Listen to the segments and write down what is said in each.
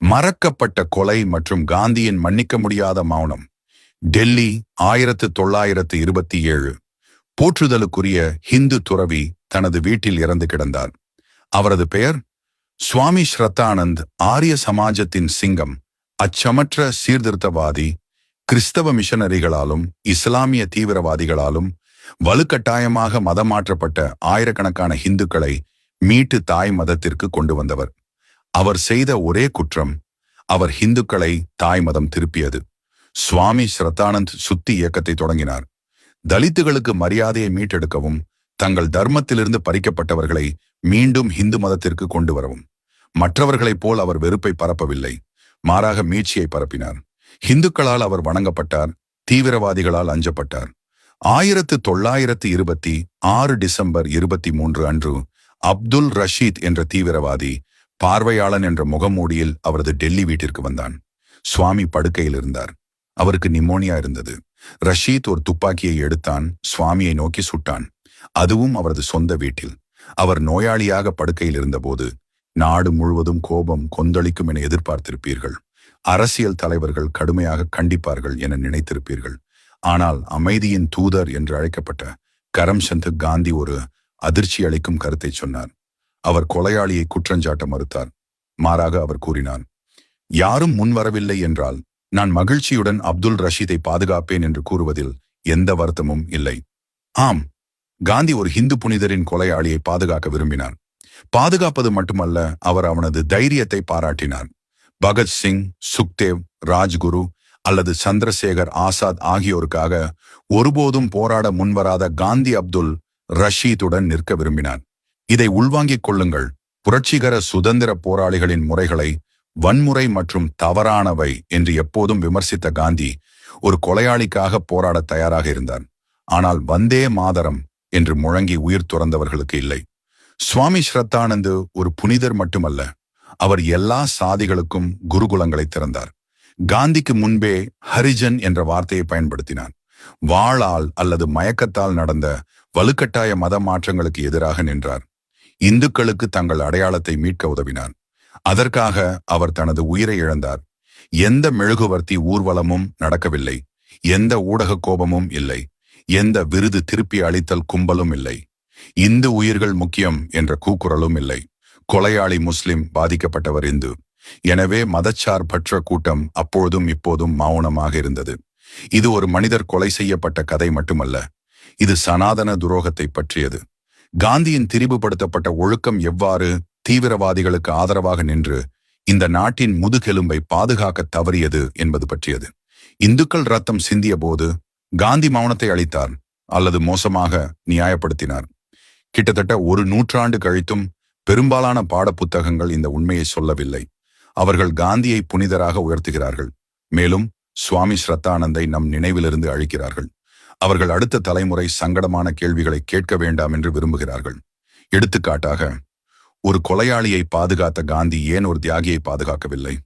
மறக்கப்பட்ட கொலை மற்றும் காந்தியின் மன்னிக்க முடியாத மௌனம். டெல்லி ஆயிரத்து தொள்ளாயிரத்து இருபத்தி ஏழு. போற்றுதலுக்குரிய ஹிந்து துறவி தனது வீட்டில் இறந்து கிடந்தார். அவரது பெயர் சுவாமி ஸ்ரத்தானந்த் ஆரிய சமாஜத்தின் சிங்கம் அச்சமற்ற சீர்திருத்தவாதி கிறிஸ்தவ மிஷனரிகளாலும் இஸ்லாமிய தீவிரவாதிகளாலும் வலுக்கட்டாயமாக மதம் மாற்றப்பட்ட ஆயிரக்கணக்கான இந்துக்களை மீட்டு தாய் மதத்திற்கு கொண்டு வந்தவர். அவர் செய்த ஒரே குற்றம் அவர் இந்துக்களை தாய் மதம் திருப்பியது. சுவாமி ஸ்ரத்தானந்த் சுத்தி இயக்கத்தை தொடங்கினார். தலித்துகளுக்கு மரியாதையை மீட்டெடுக்கவும் தங்கள் தர்மத்திலிருந்து பறிக்கப்பட்டவர்களை மீண்டும் இந்து மதத்திற்கு கொண்டு வரவும். மற்றவர்களைப் போல் அவர் வெறுப்பை பரப்பவில்லை. மாறாக மீட்சியை பரப்பினார். இந்துக்களால் அவர் வணங்கப்பட்டார் தீவிரவாதிகளால் அஞ்சப்பட்டார். ஆயிரத்து தொள்ளாயிரத்து இருபத்தி ஆறு டிசம்பர் இருபத்தி மூன்று அன்று அப்துல் ரஷீத் என்ற தீவிரவாதி பார்வையாளன் என்ற முகமூடியில் அவரது டெல்லி வீட்டிற்கு வந்தான். சுவாமி படுக்கையில் இருந்தார். அவருக்கு நிமோனியா இருந்தது. ரஷீத் ஒரு துப்பாக்கியை எடுத்தான் சுவாமியை நோக்கி சுட்டான். அதுவும் அவரது சொந்த வீட்டில். அவர் நோயாளியாக படுக்கையில் இருந்தபோது நாடு முழுவதும் கோபம் கொந்தளிக்கும் என எதிர்பார்த்திருப்பீர்கள். அரசியல் தலைவர்கள் கடுமையாக கண்டிப்பார்கள் என நினைத்திருப்பீர்கள். ஆனால் அமைதியின் தூதர் என்று அழைக்கப்பட்ட கரம்சந்த் காந்தி ஒரு அதிர்ச்சி அளிக்கும் கருத்தை சொன்னார். அவர் கொலையாளியை குற்றஞ்சாட்ட மறுத்தார். மாறாக அவர் கூறினார் யாரும் முன்வரவில்லை என்றால் நான் மகிழ்ச்சியுடன் அப்துல் ரஷீதை பாதுகாப்பேன் என்று கூறுவதில் எந்த வருத்தமும் இல்லை. ஆம் காந்தி ஒரு ஹிந்து புனிதரின் கொலையாளியை பாதுகாக்க விரும்பினார். பாதுகாப்பது மட்டுமல்ல அவர் அவனது தைரியத்தை பாராட்டினார். பகத்சிங் சுக்தேவ் ராஜ்குரு அல்லது சந்திரசேகர் ஆசாத் ஆகியோருக்காக ஒருபோதும் போராட முன்வராத காந்தி அப்துல் ரஷீதுடன் நிற்க விரும்பினார். இதை உள்வாங்கிக் கொள்ளுங்கள். புரட்சிகர சுதந்திர போராளிகளின் முறைகளை வன்முறை மற்றும் தவறானவை என்று எப்போதும் விமர்சித்த காந்தி ஒரு கொலையாளிக்காக போராட தயாராக இருந்தார். ஆனால் வந்தே மாதரம் என்று முழங்கி உயிர் துறந்தவர்களுக்கு இல்லை. சுவாமி ஸ்ரத்தானந்து ஒரு புனிதர் மட்டுமல்ல அவர் எல்லா சாதிகளுக்கும் குருகுலங்களை திறந்தார். காந்திக்கு முன்பே ஹரிஜன் என்ற வார்த்தையை பயன்படுத்தினார். வாளால் அல்லது மயக்கத்தால் நடந்த வலுக்கட்டாய மத மாற்றங்களுக்கு எதிராக நின்றார். இந்துக்களுக்கு தங்கள் அடையாளத்தை மீட்க உதவினார் அதற்காக அவர் தனது உயிரை இழந்தார். எந்த மெழுகுவர்த்தி ஊர்வலமும் நடக்கவில்லை. எந்த ஊடக கோபமும் இல்லை. எந்த விருது திருப்பி அளித்தல் கும்பலும் இல்லை. இந்து உயிர்கள் முக்கியம் என்ற கூக்குரலும் இல்லை. கொலையாளி முஸ்லிம் பாதிக்கப்பட்டவர் இந்து. எனவே மதச்சார்பற்ற கூட்டம் அப்பொழுதும் இப்போதும் மௌனமாக இருந்தது. இது ஒரு மனிதர் கொலை செய்யப்பட்ட கதை மட்டுமல்ல. இது சனாதன துரோகத்தை பற்றியது. காந்தியின் திரிவுபடுத்தப்பட்ட ஒழுக்கம் எவ்வாறு தீவிரவாதிகளுக்கு ஆதரவாக நின்று இந்த நாட்டின் முதுகெலும்பை பாதுகாக்க தவறியது என்பது பற்றியது. இந்துக்கள் ரத்தம் சிந்திய போது காந்தி மௌனத்தை அளித்தார் அல்லது மோசமாக நியாயப்படுத்தினார். கிட்டத்தட்ட ஒரு நூற்றாண்டு கழித்தும் பெரும்பாலான பாடப்புத்தகங்கள் இந்த உண்மையை சொல்லவில்லை. அவர்கள் காந்தியை புனிதராக உயர்த்துகிறார்கள். மேலும் சுவாமி ஸ்ரத்தானந்தை நம் நினைவிலிருந்து அழிக்கிறார்கள். அவர்கள் அடுத்த தலைமுறை சங்கடமான கேள்விகளை கேட்க வேண்டாம் என்று விரும்புகிறார்கள். எடுத்துக்காட்டாக ஒரு கொலையாளியை பாதுகாத்த காந்தி ஏன் ஒரு தியாகியை பாதுகாக்கவில்லை?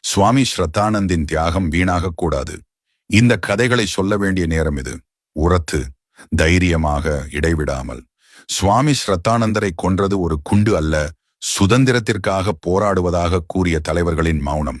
சுவாமி ஸ்ரத்தானந்தின் தியாகம் வீணாகக் கூடாது. இந்த கதைகளை சொல்ல வேண்டிய நேரம் இது. உரத்து தைரியமாக இடைவிடாமல். சுவாமி ஸ்ரத்தானந்தரை கொன்றது ஒரு குண்டு அல்ல சுதந்திரத்திற்காக போராடுவதாக கூறிய தலைவர்களின் மௌனம்.